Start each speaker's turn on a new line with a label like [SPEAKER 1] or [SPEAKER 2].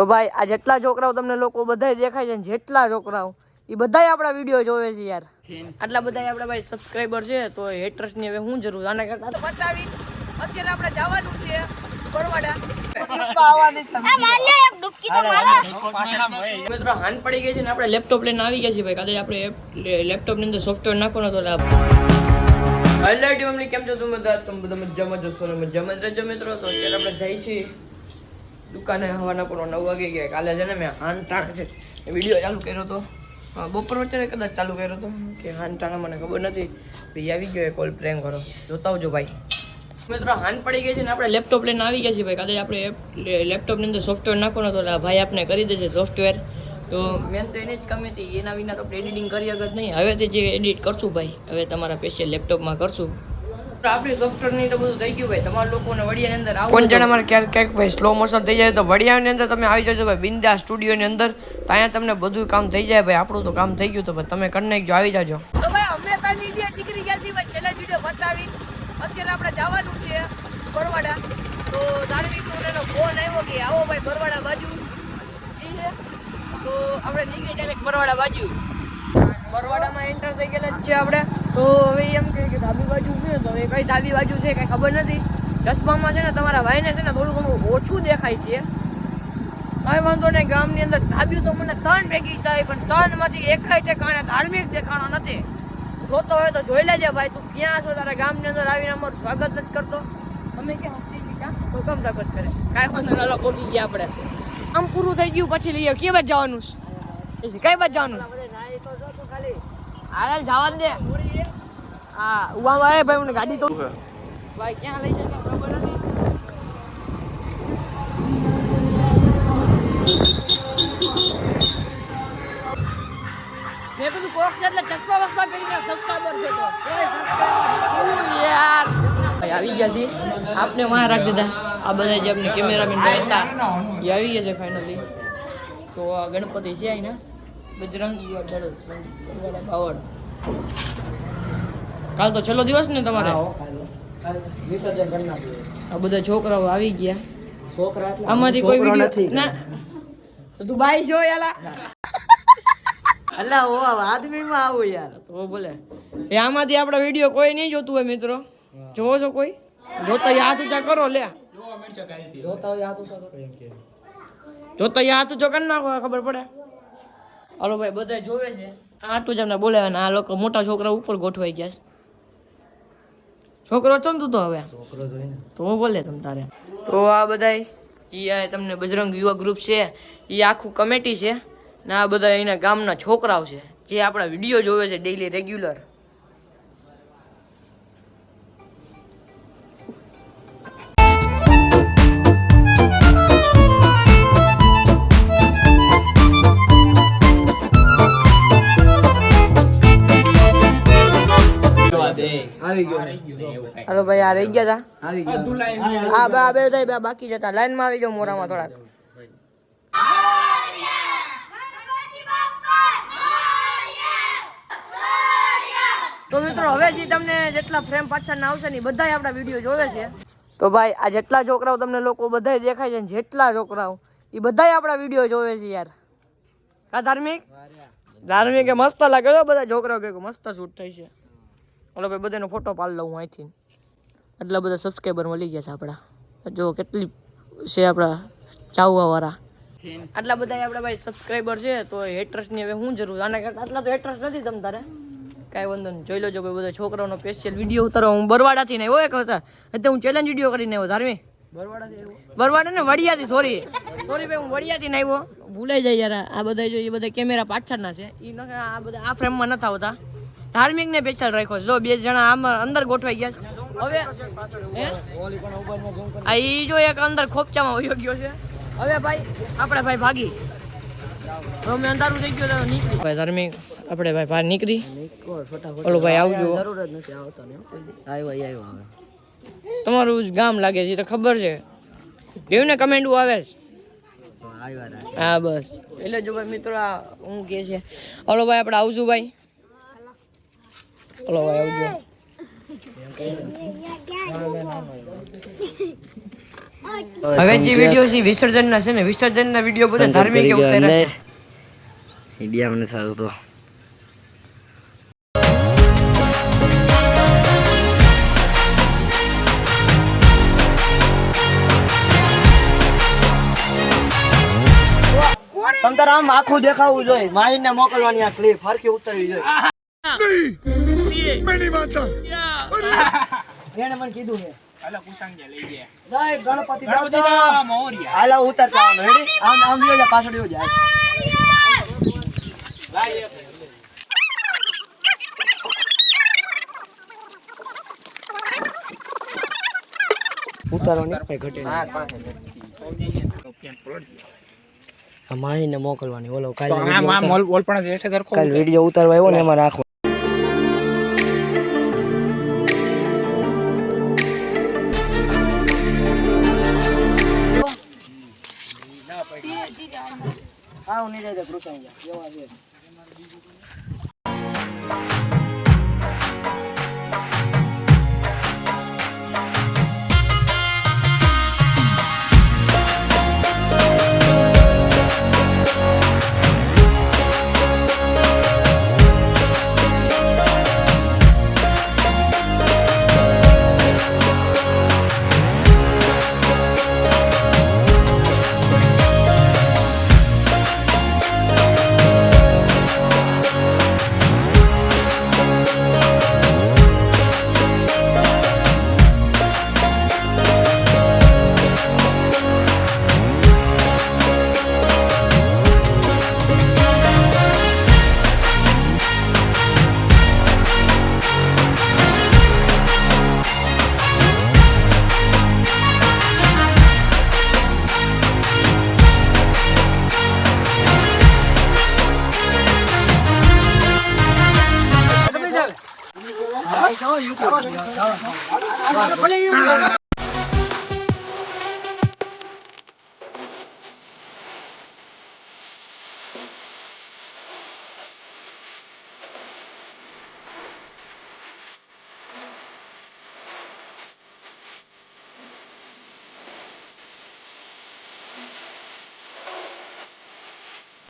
[SPEAKER 1] તો ભાઈ આ જેટલા છોકરાઓ તમને લોકો બધા દેખાય છે જેટલા છોકરાઓ એ બધા આપણા વીડિયો જોવે છે યાર આટલા બધા આપણા ભાઈ સબસ્ક્રાઈબર છે તો હેટર્સની હવે શું જરૂર આના કરતા બતાવી અત્યારે આપણે જવાનું છે હાન પડી ગઈ છે ને આપણે લેપટોપ લઈને આવી ગયા છીએ ભાઈ કાલે આપણે લેપટોપની અંદર સોફ્ટવેર નાખવાનો તો લાભ હેલો કેમ છો તમે બધા તમે બધા મજામાં જશો ને મજામાં જ રહેજો મિત્રો તો અત્યારે આપણે જઈ છીએ દુકાને હવાના પૂરો નવ વાગે ગયા. કાલે છે ને મેં હાન ટાણા છે વીડિયો ચાલુ કર્યો હતો બપોર વચ્ચે કદાચ ચાલુ કર્યો હતો કે હાન ટાણા મને ખબર નથી. ભાઈ, આવી ગયો કોલ પ્રેમ કરો જોતા આવજો ભાઈ. મિત્રો, હાન પડી ગઈ છે ને, આપણે લેપટોપ લઈને આવી ગયા છીએ ભાઈ. કાલે આપણે લેપટોપની અંદર સોફ્ટવેર નાખવાનો તો ભાઈ આપણે કરી દેશે સોફ્ટવેર તો મેન તો એની જ કમી હતી. એના વિના તો આપણે એડિટિંગ કરી શકત નહીં. હવેથી જે એડિટ કરશું ભાઈ. હવે તમારા સ્પેશિયલ લેપટોપમાં કરશું. આપણી સોફ્ટવેરની તો બધું થઈ ગયું ભાઈ. તમારા લોકોને વડિયાની અંદર આવું
[SPEAKER 2] કોણ જાણે મારે ક્યાંક ક્યાંક ભાઈ સ્લો મોશન થઈ જાય તો વડિયાની અંદર તમે આવી જજો ભાઈ. બિંદા સ્ટુડિયોની અંદર તો અહીંયા તમને બધું કામ થઈ જાય ભાઈ. આપણું તો કામ થઈ ગયું તો ભાઈ. તમે કરી નાખજો આવી જાજો.
[SPEAKER 1] તો ભાઈ અમે તારી ઇન્ડિયા નીકળી ગયા છીએ ભાઈ. છેલ્લા વીડિયો બતાવી. અત્યારે આપણે જવાનું છે બરવાડા. તો ધાર્મિક એનો ફોન આવ્યો કે આવો ભાઈ બરવાડા બાજુ. તો આપણે નીકળી ડાયરેક્ટ બરવાડા બાજુ. બરવાડામાં એન્ટર થઈ ગયેલા જ છે આપણે. તો હવે એમ કે ડાબી બાજુ છે તો હવે કઈ ડાબી બાજુ છે કઈ ખબર નથી ચશ્મામાં છે ને તમારા ભાઈને છે ને થોડું ઘણું ઓછું દેખાય છે કઈ વાંધો નહીં ગામની અંદર ધાબ્યું તો મને ત્રણ ભેગી થાય પણ ત્રણમાંથી એકાય ઠેકાણે ધાર્મિક દેખાણો નથી જોતો હોય તો જોઈ લેજે ભાઈ તું ક્યાં છો તારા ગામની અંદર આવીને અમારું સ્વાગત નથી કરતો અમે ક્યાં હસતી ક્યાં તો કમ સ્વાગત કરે કાંઈ વાંધો ના પહોંચી ગયા આપણે આમ પૂરું થઈ ગયું પછી લઈએ કે બાજુ જવાનું છે કઈ બાજુ જવાનું હાલ જવા દે. હા ઉવા આવે ભાઈ મને ગાડી તો ભાઈ ક્યાં લઈ જશે ખબર નથી. મેં કીધું કોક છે એટલે ચશ્મા વસ્તા કરીને સબસ્ક્રાઈબર છે તો યાર. ભાઈ આવી ગયા છે આપને વાં રાખી દીધા આ બધા જે આપણે કેમેરામેન ભાઈ હતા એ આવી ગયા છે ફાઇનલી તો ગણપતિ છે અહીંના બજરંગી સંગીત કાલ તો છેલ્લો દિવસ ને તમારે? આ બધા છોકરાઓ આવી ગયા.
[SPEAKER 2] છોકરા
[SPEAKER 1] આમાંથી કોઈ વીડિયો ના. તો તું બાઈ જો યાલા.
[SPEAKER 2] અલ્લા ઓ આદમી માં આવું યાર.
[SPEAKER 1] તો બોલે એ આમાંથી આપણા વીડિયો કોઈ નહીં જોતું હોય મિત્રો. જોવો છો કોઈ? જોતા યાદ હાથ ઊંચા કરો લે
[SPEAKER 2] જોતા હોય ઊંચા તો સારું એમ કે.
[SPEAKER 1] જોતા યાદ હાથ ઊંચો કરી નાખો ખબર પડે? હાલો ભાઈ બધા જોવે છે. આટલું જ અમને બોલાવે ને આ લોકો મોટા છોકરા ઉપર ગોઠવાઈ ગયા છે. છોકરો છો ને તું તો હવે?
[SPEAKER 2] છોકરો જોઈને
[SPEAKER 1] તો હું બોલે તમ તારે? તો આ બધાય? એ તમને બજરંગ યુવા ગ્રુપ છે. એ આખું કમિટી છે. ને આ બધા એના ગામના છોકરાઓ છે. જે આપણા વીડિયો જોવે છે ડેઈલી રેગ્યુલર હાલો ભાઈ આ રહી ગયા
[SPEAKER 2] તા? ગયો.
[SPEAKER 1] હતા આ બે બે બધા બે બાકી જતા લાઈનમાં આવી જાઓ મોરામાં થોડાક. તો મિત્રો હવે જે તમને જેટલા ફ્રેમ પાછળના આવશે ને એ બધાય આપણા વીડિયો જોવે છે. તો ભાઈ આ જેટલા છોકરાઓ તમને લોકો બધાય દેખાય છે ને જેટલા છોકરાઓ એ બધાય આપણા વીડિયો જોવે છે યાર. કા ધાર્મિક? ધાર્મિક મસ્ત લાગે બધા છોકરાઓ કે મસ્ત શૂટ થઈ છે. ઓલો ભાઈ બધાનો ફોટો પાડી લઉં હું અહીંથી. એટલા બધા સબસ્ક્રાઈબર મળી ગયા છે આપણા. જો કેટલી છે આપણા ચાવવા વાળા આટલા બધા આપણા ભાઈ સબસ્ક્રાઈબર છે તો હેટર્સની હવે શું જરૂર? આના કરતા આટલા તો હેટર્સ નથી તમ તારે. કાંઈ વાંધો નહીં. જોઈ લેજો બધા છોકરાઓનો સ્પેશિયલ વીડિયો ઉતારવા. હું બરવાડાથી નહીં આવ્યો એક હતા એટલે હું ચેલેન્જ વીડિયો કરીને આવ્યો ધાર્મિક. બરવાડા ને વડિયાથી સોરી સોરી ભાઈ હું વડિયાથી ને આવ્યો. ભૂલાઈ જાય યાર આ બધા જો એ બધા કેમેરા પાછળના છે. એ ન આ બધા આ ફ્રેમમાં નથી આવતા ધાર્મિક ને સ્પેશિયલ રાખ્યો છે. જો બે જણા આમાં અંદર ગોઠવાઈ ગયા છે. હવે હે? આ ઈ જો એક અંદર ખોપચામાં વયો ગયો છે. હવે ભાઈ આપણે ભાઈ ભાગી. હવે અંધારું થઈ ગયું નીકળી. ભાઈ ધાર્મિક આપણે ભાઈ બહાર નીકળી. ઓલો ભાઈ આવજો.
[SPEAKER 2] જરૂર જ નથી આવતો ને આવ્યો આવ્યો હવે.
[SPEAKER 1] તમારું જ ગામ લાગે છે એ તો ખબર છે. કેવું ને કમેન્ટ આવે છે? હા બસ. એટલે જો ભાઈ મિત્રો હું કે છે. હલો ભાઈ આપણે આવશું ભાઈ. હલો ભાઈ આવજો.
[SPEAKER 2] હવે જે વીડિયો છે વિસર્જનના છે ને વિસર્જનના વીડિયો બધા ધાર્મિક ઉતાર્યા છે.
[SPEAKER 3] ઇન્ડિયા મને સારું તો. તમ તાર આમ આખું દેખાવું જોઈએ. માઈને મોકલવાની આ ક્લિપ હરખી ઉતરવી જોઈએ. એને મને કીધું છે જય ગણપતિ દાદા. હાલા ઉતરતા આવવાનું રેડી આમ આમ વ્યો જા પાછળ વ્યો જા ઉતારવાની કઈ ઘટે નહીં. માહીને મોકલવાની ઓલો કાલે કાલે વીડિયો ઉતારવા આવ્યો ને એમાં રાખો. હું નહીં જાય કૃષ્ણ એવા છે. 小鱼过来小鱼过来